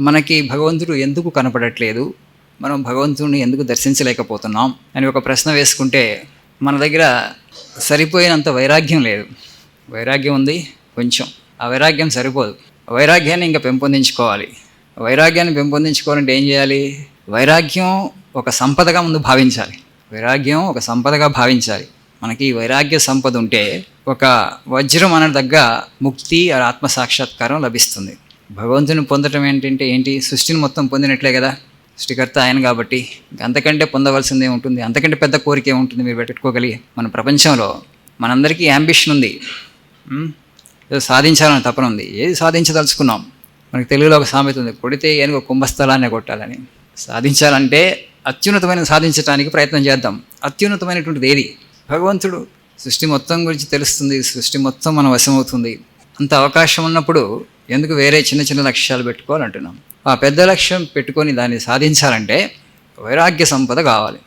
మనకి భగవంతుడు ఎందుకు కనపడట్లేదు? మనం భగవంతుడిని ఎందుకు దర్శించలేకపోతున్నాం? అని ఒక ప్రశ్న వేసుకుంటే మన దగ్గర సరిపోయినంత వైరాగ్యం లేదు. వైరాగ్యం ఉంది కొంచెం. ఆ వైరాగ్యం సరిపోదు. వైరాగ్యాన్ని ఇంకా పెంపొందించుకోవాలి. వైరాగ్యాన్ని పెంపొందించుకోవాలంటే ఏం చేయాలి? వైరాగ్యం ఒక సంపదగా ముందు భావించాలి. వైరాగ్యం ఒక సంపదగా భావించాలి. మనకి వైరాగ్య సంపద ఉంటే ఒక వజ్రం అనదగ్గ ముక్తి ఆత్మ సాక్షాత్కారం లభిస్తుంది. భగవంతుని పొందటం ఏంటంటే ఏంటి? సృష్టిని మొత్తం పొందినట్లే కదా? సృష్టికర్త ఆయన కాబట్టి అంతకంటే పొందవలసిందే ఉంటుంది. అంతకంటే పెద్ద కోరిక ఏముంటుంది మీరు పెట్టుకోగలిగి? మన ప్రపంచంలో మనందరికీ యాంబిషన్ ఉంది. ఏదో సాధించాలని తపన ఉంది. ఏది సాధించదలుచుకున్నాం? మనకి తెలుగులో ఒక సామెత ఉంది కొడితే ఏనుగు కుంభస్థలాన్ని కొట్టాలని. సాధించాలంటే అత్యున్నతమైన సాధించడానికి ప్రయత్నం చేద్దాం. అత్యున్నతమైనటువంటిది ఏది? భగవంతుడు. సృష్టి మొత్తం గురించి తెలుస్తుంది. సృష్టి మొత్తం మన వశమవుతుంది. అంత అవకాశం ఉన్నప్పుడు ఎందుకు వేరే చిన్న చిన్న లక్ష్యాలు పెట్టుకోవాలంటున్నాం? ఆ పెద్ద లక్ష్యం పెట్టుకొని దాన్ని సాధించాలంటే వైరాగ్య సంపద కావాలి.